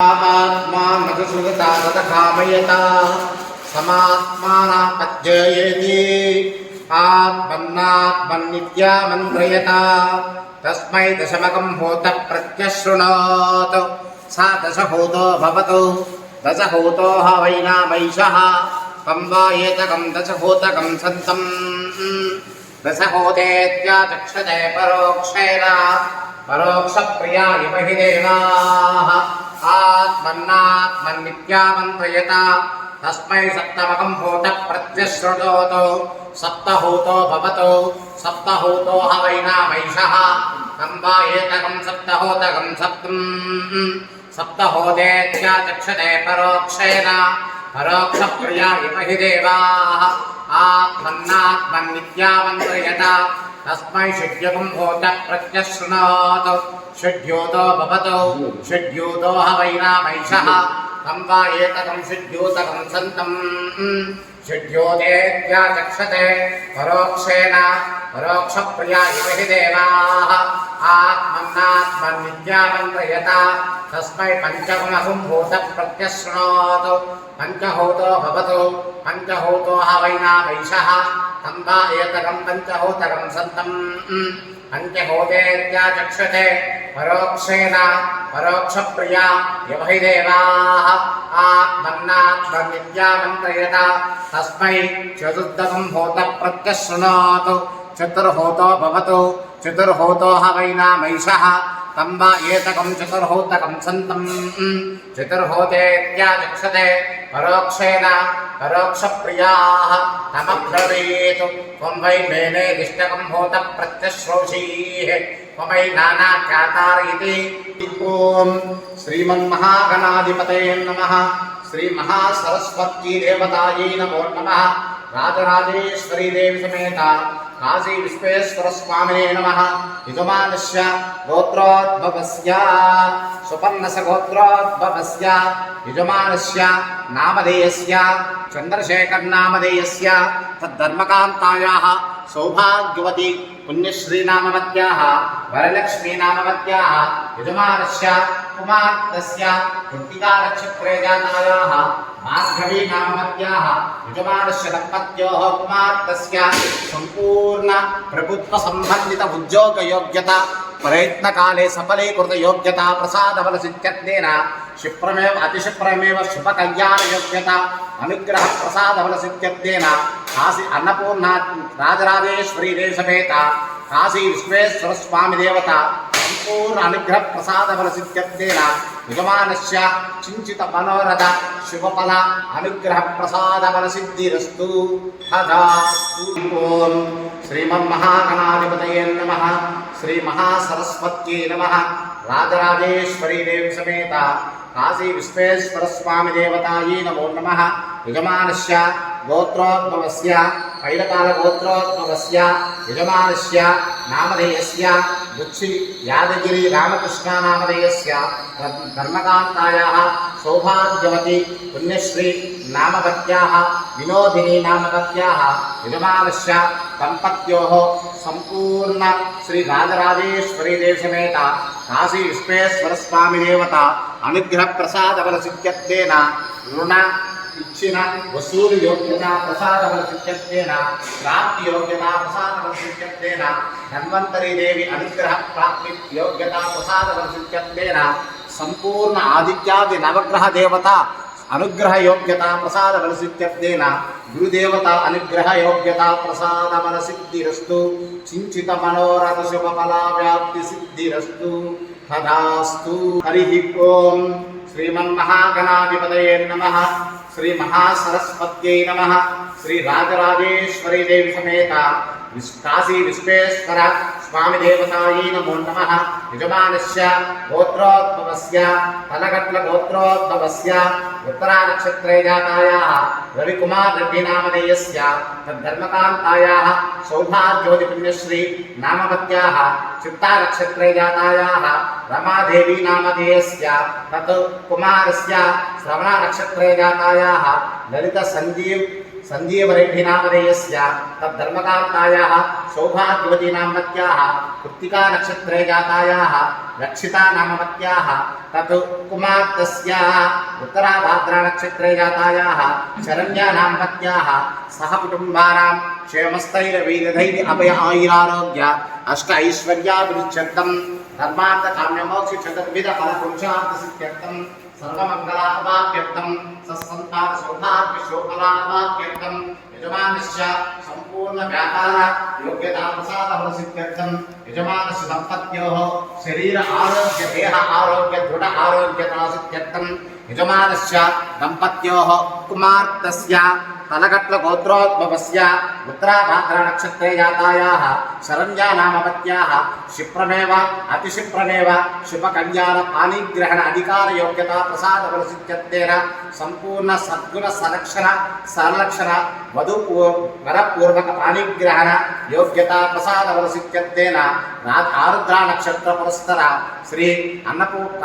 ఆత్మా మధుసూదతా తథామయత సమాత్మానాపద్యయేతి ఆత్మన్నాత్మన్నిత్యామంత్రయత తస్మై దశమకం హోత ప్రత్యశృణోత్ సా దశహూతో భవతు దశహూతో హ వైనామైషः తం వా ఏతకం దశహూతకం సంతం దశహూతేత్యాచక్షతే పరోక్షేణ పరోక్షప్రియా ఇవ హి దేవాः ఆత్మన్నాత్మన్నిత్యామంత్రయత తస్మై సప్తమకం హూత ప్రత్యశ్రుణోతు సప్తహూతో భవతు సప్తహూతో హ వైనామైషः తం వా ఏతకం సప్తహూతకం సప్తం సప్తహోదేత్యాచక్షతే పరోక్షేణ పరోక్షప్రియా ఇవ హి దేవాः ఆత్మన్నాత్మన్నిత్యామంత్రయత తస్మై షడ్యకం హోత ప్రత్యశృణోతు షడ్యూతో భవతు షడ్యూతో హ వైనామైషः తం వా ఏతకం షడ్యూతకం సంతం షడ్యోదేత్యాచక్షతే పరోక్షేణ పరోక్షప్రియా ఇవ హి దేవాः ఆత్మన్నాత్మన్నిత్యామంత్రయత తస్మై పంచమహం భూత ప్రత్యశృణోతు పంచహోతో భవతు పంచహోతో హ వైనామైషः తం వా ఏతకం పంచహోతకం సంతం. పంచహోతేత్యాచక్షతే పరోక్షేణ పరోక్షప్రియా యవహి దేవాः తస్మై చతుర్దశం హోత ప్రత్యశృణోతు చతుర్హోతో భవతు. చతుర్హోతో హ వైనామైషः తం వా ఏతకం చతుర్హోతకం సంతం. చతుర్హోతేత్యాచక్షతే పరోక్షేణ పరోక్షప్రియాः తమబ్రవీతు. త్వం వై మేనే దిష్టకం హోత ప్రత్యశ్రోషీः. త్వమై నానాఖ్యాతారీతి ఓం శ్రీమన్మహాగణాధిపతయే నమః. శ్రీ మహాసరస్వతీ దేవతాయై రాజరాజేశ్వరీదేవి సమేత కాశీ విశ్వేశ్వర స్వామినే నమ. యజమానస్య గోత్రోద్భవస్య సుపర్ణస గోత్రోద్భవస్య యుజమానస్య నామధేయస్య చంద్రశేఖర్ నామధేయస్య తద్ధర్మకాంతాయాः సౌభాగ్యవతి పుణ్యశ్రీనామవత్యాः వరలక్ష్మీనామవత్యాः యజమానస్య కుమార్తెస్య కృత్తికానక్షత్రే జాతాయాः మార్గవీ నామవత్యాः యజమానస్య దంపత్యోः కుమార్తెస్య సంపూర్ణ ప్రభుత్వ సంబంధిత ఉద్యోగ యోగ్యత ప్రయత్నకాలే సఫలీకృత యోగ్యత ప్రసాదబల సిద్ధ్యత్నేన క్షిప్రమేవ అతిక్షిప్రమేవ శుభకళ్యాణ యోగ్యత అనుగ్రహ ప్రసాదబల సిద్ధ్యత్నేన కాశీ అన్నపూర్ణ రాజరాజేశ్వరీ దేశపేత కాశీ విశ్వేశ్వర స్వామి దేవత సంపూర్ణానుగ్రహ అనుగ్రహ ప్రసాదబల యజమానస్య చించిత మనోరథ శుభఫల అనుగ్రహ ప్రసాదబల సిద్ధిరస్తు ఓం శ్రీమన్మహాగణాధిపతయే నమ శ్రీమహాసరస్వత్యై నమ రాజరాజేశ్వరీ దేవి సమేత కాశీ విశ్వేశ్వర స్వామి నమో నమ యజమానస్య గోత్రోద్భవస్య పైలకాల గోత్రోద్భవస్య యజమానస్య నామధేయస్య బుచ్చి యాదగిరి రామకృష్ణ నామధేయస్య ధర్మకాంతాయాः సౌభాగ్యవతి పుణ్యశ్రీ నామవత్యాः వినోదిని నామవత్యాः యజమానస్య దంపత్యో సంపూర్ణ శ్రీ రాజరాజేశ్వరీ దేశమేత కాశీ విశ్వేశ్వర స్వామి దేవత అనుగ్రహ ప్రసాదబల సిద్ధ్యత్వేన రుణ ఇచ్చిన వసూలు యోగ్యత ప్రసాదబల సిద్ధ్యత్వేన ప్రాప్తి యోగ్యత ప్రసాదబల సిద్ధ్యత్వేన ధన్వంతరి దేవి అనుగ్రహ ప్రాప్తి యోగ్యత ప్రసాదబల సిద్ధ్యత్వేన సంపూర్ణ ఆదిత్యాది నవగ్రహ దేవత అనుగ్రహ యోగ్యత ప్రసాద బల సిద్ధ్యర్థేన గురుదేవత అనుగ్రహ యోగ్యత ప్రసాద బల సిద్ధిరస్తు చించిత మనోరథ శుభఫలా వ్యాప్తి సిద్ధిరస్తు తదాస్తు. హరి ఓం. శ్రీమన్మహాగణాధిపతయే నమ. శ్రీ మహాసరస్వత్యై నమ శ్రీ రాజరాజేశ్వరీ దేవి సమేత విస్- కాశీ విశ్వేశ్వర స్వామి దేవతాయీ నమో నమ. యజమానస్య గోత్రోద్భవస్య తలగట్ల గోత్రోద్భవస్య ఉత్తరా నక్షత్రే జాతాయాः రవికుమార్ రెడ్డి నామధేయస్య తద్ధర్మకాంతాయాः సౌభాగ్యవతి పుణ్యశ్రీ నామవత్యాः చిత్తా నక్షత్రే జాతాయాः రమాదేవి నామధేయస్య తత్ కుమారస్య శ్రవణ నక్షత్రే జాతాయాः లలిత సంజీవ్ సంజీవరేభినామధేయస్య తద్ధర్మకాంతాయాः సౌభాగ్యవతీనామత్యాः కృత్తికా నక్షత్రే రక్షితా నామమత్యాः తత్ కుమార్తస్యాः ఉత్తరాభాద్రానక్షత్రే జాతాయాः శరణ్యా నామమత్యాः సహ కుటుంబానాం క్షేమస్థైరవీరధైర్య అభయ ఆయురారోగ్య అష్ట ఐశ్వర్యాభిరుచ్యంతం ధర్మార్థ కామ్యమోక్ష చతుర్విధ ఫలపురుషార్థ సిద్ధ్యర్థం काम्यमोक्ष चतुर्विध फलपुरुषार्थ सिद्ध्यर्थं सर्वमङ्गलाभाप्यर्थं सत्सन्तान सौभाग्य शोभलाभाप्यर्थं यजमानस्य सम्पूर्ण व्यापार योग्यता प्रसाद फलसिद्ध्यर्थं यजमानस्य दम्पत्योः शरीर आरोग्य देह आरोग्य दृढ आरोग्यता सिद्ध्यर्थं यजमानस्य दम्पत्योः कुमार्तस्य తలగట్ల గోత్రోద్భవస్య ఉత్తరాభాద్రనక్షత్రే జాతాయా శరణ్యానామపత్యా క్షిప్రమేవ అతిక్షిప్రమేవ శుభకన్యాన పాణిగ్రహణ అధికార యోగ్యత ప్రసాద ప్రసిద్ధ్యర్థేన సంపూర్ణ సద్గుణ సంరక్షణ సంరక్షణ వధు వరపూర్వక పాణిగ్రహణ యోగ్యత ప్రసాద ప్రసిద్ధ్యర్థేన ఆరుద్రా నక్షత్ర పురస్కర శ్రీ అన్నపూర్ణ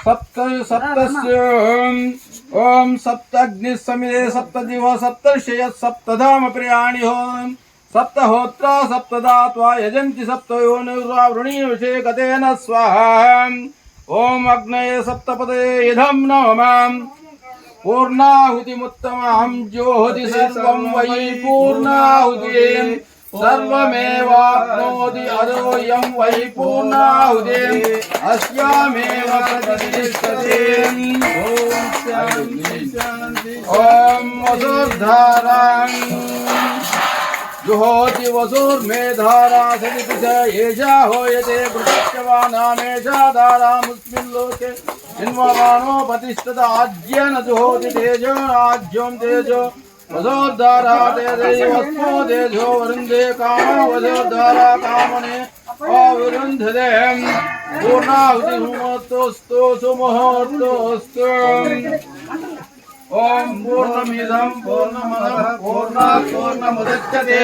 सप्त सप्तस्य ॐ सप्तग्निः समिदे सप्तदिव सप्तर्षय प्रियाणि होम्। सप्तहोत्रा सप्तदात्वा यजन्ति सप्तयोनिर्वा वृणीविषे गतेन स्वाहा। अग्नये नमः। सर्वं वै पूर्णाहुतिम् सर्वमेवाप्नोति अदोऽयं वै पूर्णाहुतिम् अस्यामेव प्रतिष्ठते। ॐ वसुर्धाराम् जुहोति वसुर्मेधारा सदिति च एषा होयते पृथक्यवानामेषा धारामुस्मिन् लोके। जिन्वमानोपतिष्ठत आज्येन जुहोति तेजो राज्यों तेजो वसोद्धारा तेजस्मो तेजो वरुन्धे कामो वसोद्धारा कामने अविरुन्धते पूर्णाहुति सुमोस्तोस्तु सुमुहूर्तोस्तु ॐ पूर्णमिदं पूर्णमदः पूर्णात् पूर्णमुदच्यते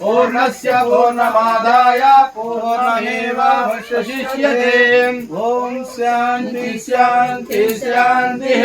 पूर्णस्य पूर्णमादाय पूर्णमेवावशिष्यते ॐ शान्ति शान्ति शान्तिः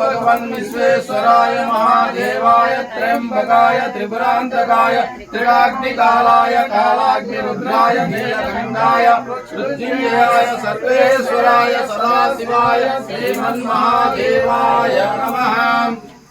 अस्तु भगवन् विश्वेश्वराय महादेवाय त्र्यम्बकाय त्रिपुरान्तकाय त्रिराग्निकालाय कालाग्निरुद्राय नीलकण्ठाय मृत्युञ्जयाय सर्वेश्वराय सदाशिवाय श्रीमन्महादेवाय नमः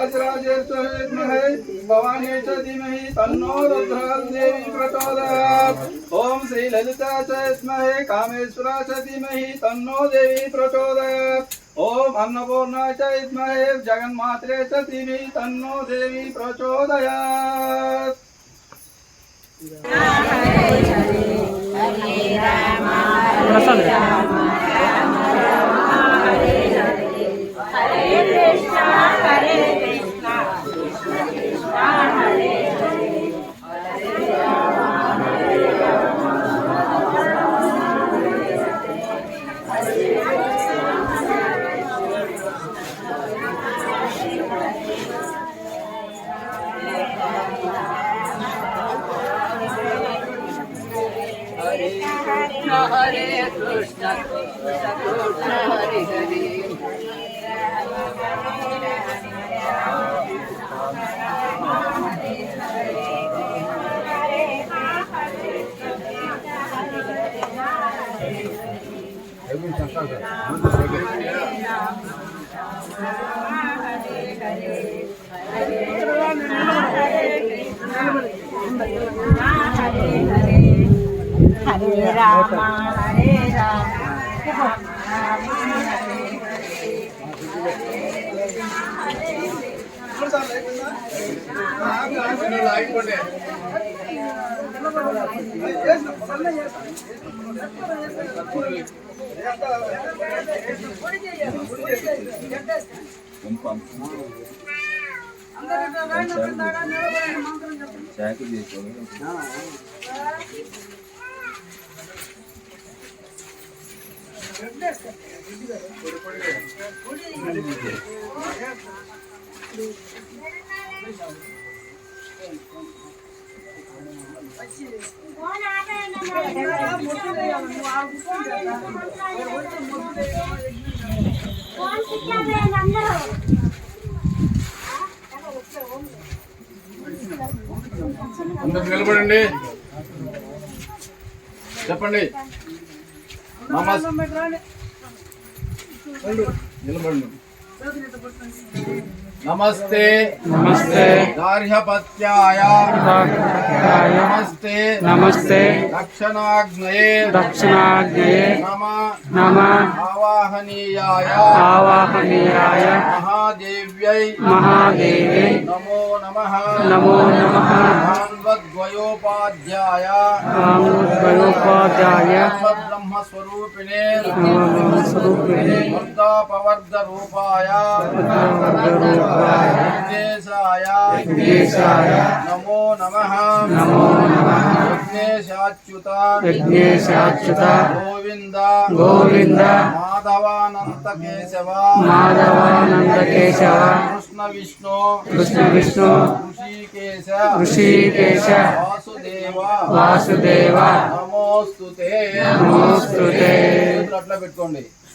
श्री राजराजेश्वर विद्महे भवानी च धीमहि तन्नो रुद्रः देवी प्रचोदयात्। ओम श्री ललिता च विद्महे कामेश्वरा च धीमहि तन्नो देवी प्रचोदयात्। ओम अन्नपूर्णा च विद्महे जगन्मात्रे च धीमहि तन्नो హరే రామ హరే రామ అందరు నిలబడండి. చెప్పండి. నమస్ నిలబడండి నమస్తే. నమస్తే. గార్హపత్యాయ. నమస్తే. నమస్తే. దక్షిణాగ్నయే. దక్షిణాగ్నయే. నమ. నమ. ఆవాహనీయాయ. ఆవాహనీయాయ. మహాదేవ్యై మహాదేవి నమో నమః నమో నమః భాన్వద్వయోపాధ్యాయ రామోద్వయోపాధ్యాయ బ్రహ్మస్వరూపిణే స్వరూపిణి వర్ధాపవర్ధ రూపాయ నమః నమో విఘ్నేశాచ్యుత గోవింద గోవింద కేశవ మాధవానంద కేశవ కృష్ణ విష్ణు కృష్ణ విష్ణు ఋషికేశ ఋషికేశ వాసుదేవ వాసుదేవ నమోస్తుతే నమోస్తుతే అట్లా పెట్టుకోండి.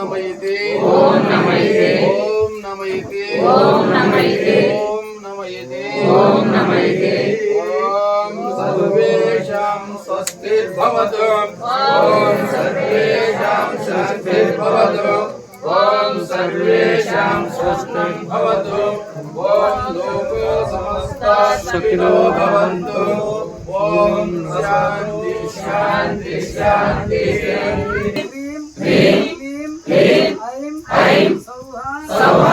శ్రియం దేహి మే దేహి మే అవ్యవాహన అవ్యవాహన ఓం నమైతే ఓం నమైతే ఓం నమైతే ఓం నమైతే ఓం నమైతే ఓం నమైతే ఓం సర్వేషాం స్వస్తిర్భవతు ఓం సర్వేషాం స్వస్తిర్భవతు ఓం సర్వేషాం స్వస్తిం భవతు ఓం లోకో సమస్తా సుఖినో భవంతు ఓం శాంతి శాంతి శాంతి హ్రీం హ్రీం ఐం సౌహ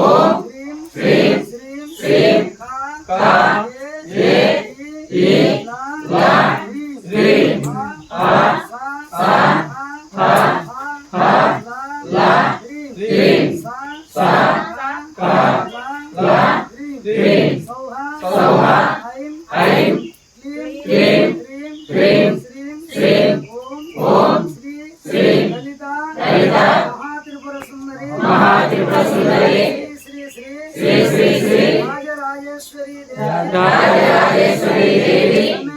ఓం హ్రీం శ్రీం కా ఏ ఈ లా హ్రీం ఆ సా హ హ లా హ్రీం సా కా లా హ్రీం సౌహ ఐం హ్రీం హ్రీం శ్రీం ఓం శ్రీ లలిత మహాత్రిపుర సుందరి మహాత్రిపుర సుందరి శ్రీ శ్రీ శ్రీ రాజరాజేశ్వరి దేవి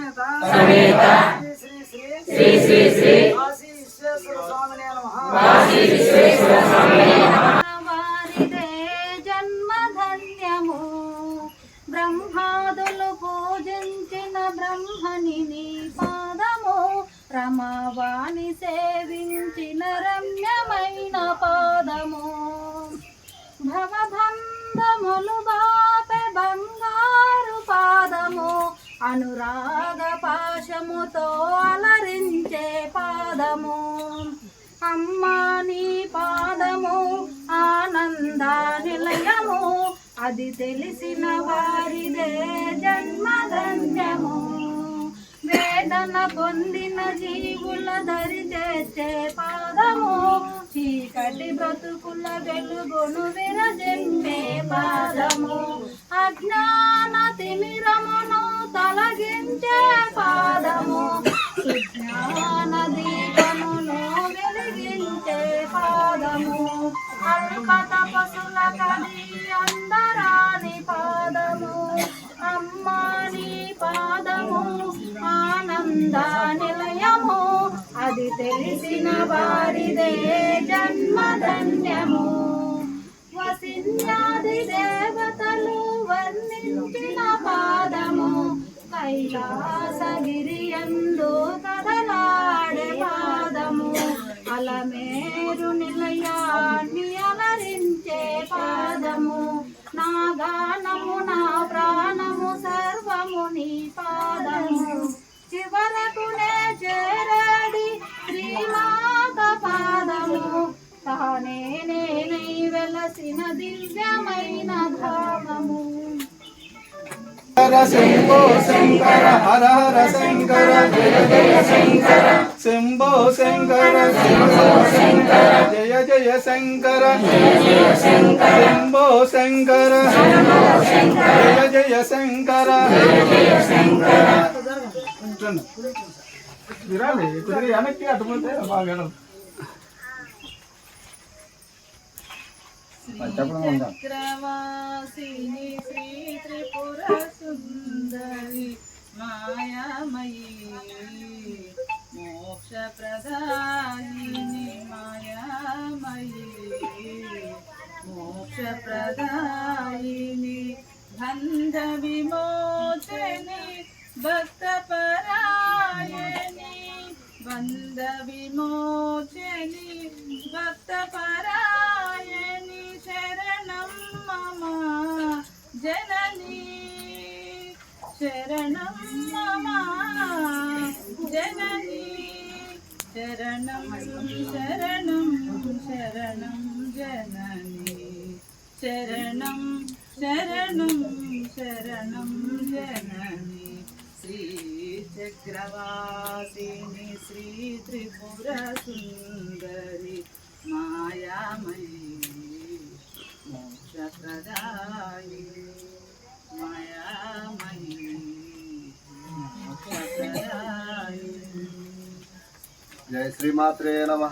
పాశముతో అలరించే పాదము. అమ్మా నీ పాదము ఆనంద నిలయము. అది తెలిసిన వారిదే జన్మధన్యము వేదన పొందిన జీవుల దరి చేర్చే పాదము. చీకటి బ్రతుకుల వెలుగును విరజెంపే పాదము. అజ్ఞాన తిమిరమును తలగించే పాదము. సుజ్ఞాన దీపమును వెలిగించే పాదము. అల్ప తపసుల కది అందరాని పాదము. అమ్మాని పాదము ఆనంద నిలయము. అది తెలిసిన వారిదే జన్మధన్యము. వసిన్యాది కైలాసగిరియందు శంభో శంకర హర హర శంకర జయ జయ శంకర శంభో శంకర శంభో శంకర జయ జయ శంకర. శంకర శంభో శంకర జయ జయ శంకర విరాలి కుదిరి వెనక్కి అటుపోతే బాగా చక్రవాసిని శ్రీ సుందరి మాయామయీ మోక్ష ప్రదాయిని మాయామయీ మోక్ష ప్రదాయిని బంధ విమోచని భక్త పరాయణి బంధ విమోచని భక్త పరాయణి శరణం మమ జననీ శరణం మమ. జననీ శరణం శరణం శరణం జననీ. శరణం శరణం శరణం జననీ. శ్రీ చక్రవాసిని శ్రీ త్రిపుర జయ శ్రీమాత్రే నమ.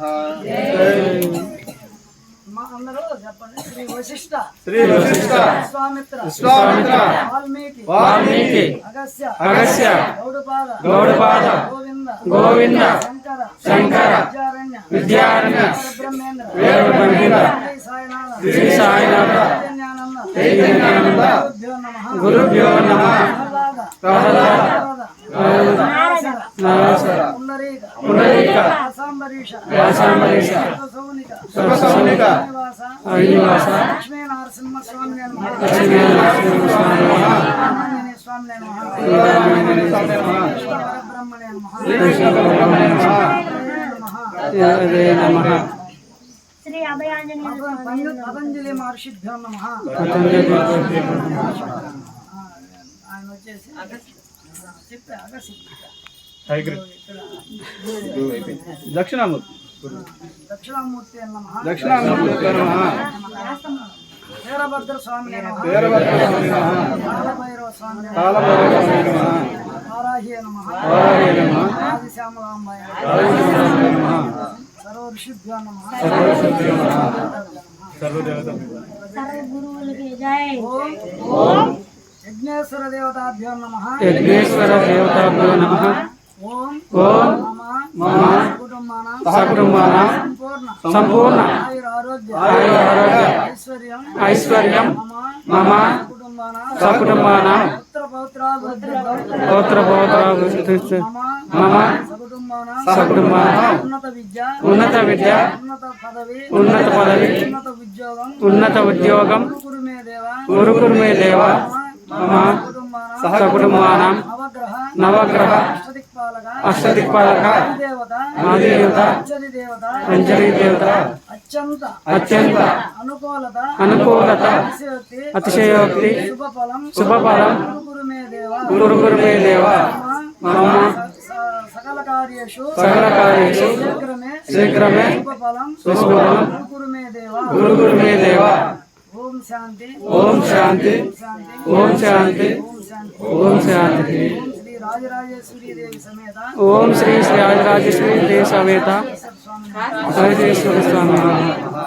శ్రీ వశిష్ట. శ్రీ వశిష్ట. విశ్వామిత్ర. విశ్వామిత్ర. వాల్మీకి. వాల్మీకి. అగస్య. అగస్య. గౌడపాద. గౌడపాద. గోవింద. గోవింద. శంకర. శంకర. విద్యారణ్య. విద్యారణ్య. బ్రహ్మేంద్ర వీరబ్రహ్మేంద్ర శ్రీ సాయినాథ. శ్రీ సాయినాథ. చైతన్యానంద. చైతన్యానంద. గురుభ్యో నమః. ప్రహ్లాద. ప్రహ్లాద. నారద నారద పుండరీక. పుండరీక. వ్యాసాంబరీష వ్యాసాంబరీష సౌనిక సుఖసౌనిక శ్రీనివాస. లక్ష్మీ నరసింహ స్వామి నమః. లక్ష్మీ నరసింహ స్వామి నమః. స్వామి నమః. స్వామి నమః. కృష్ణ పరబ్రహ్మణే నమః శ్రీకృష్ణ పరబ్రహ్మణే నమః. నమః హరే నమః. శ్రీ అభయాంజనేయ పతంజలి పతంజలి మహర్షిభ్యో నమః. ఆయన వచ్చేసి చెప్పే అగస్య దక్షిణామూర్తి దక్షిణామూర్తి నమః దక్షిణామూర్తి నమః వీరభద్ర స్వామి నమః వీరభద్ర స్వామి నమః కాలభైరవ స్వామి నమః కాలభైరవ స్వామి నమః వారాహ్య నమః వారాహ్య నమః ఆదిశ్యామలాంబాయ ఆదిశేషాయ నమః సర్వ ఋషిభ్యో నమః సర్వశక్తియో నమః సర్వదేవత సర్వ గురువులకి జై ఓం యజ్ఞేశ్వర దేవతాభ్యో నమః యజ్ఞేశ్వర దేవతాభ్యో నమః ఓం మమ సంపూర్ణ ఐశ్వర్యం ఐశ్వర్యం మమ మమ కుటుంబాన సకుటుంబాన పుత్ర మమ సకుటుంబాన ఉన్నత విద్య ఉన్నత పదవి ఉన్నత ఉద్యోగం ఉన్నత ఉద్యోగం గురు మే దేవ గురుకురు మే దేవ మమ కుటుంబాన సకుటుంబానం నవగ్రహ అష్టదిక్పాలక అష్టదిక్పాలక దేవత ఆదిదేవత అంజలి దేవత అత్యంత అత్యంత అనుకూలత అనుకూలత అతిశయోక్తి శుభఫలం శుభఫలం గురు మే దేవ మమ సకల కార్యేషు సకల కార్యేషు శీఘ్రమే శీఘ్రమే శుభఫలం గురు మే దేవ గురుగురు మే దేవ ఓం శాంతి ఓం శాంతి శాంతి ఓం శాంతి ఓం శాంతి ఓం శాంతి ఓం శ్రీ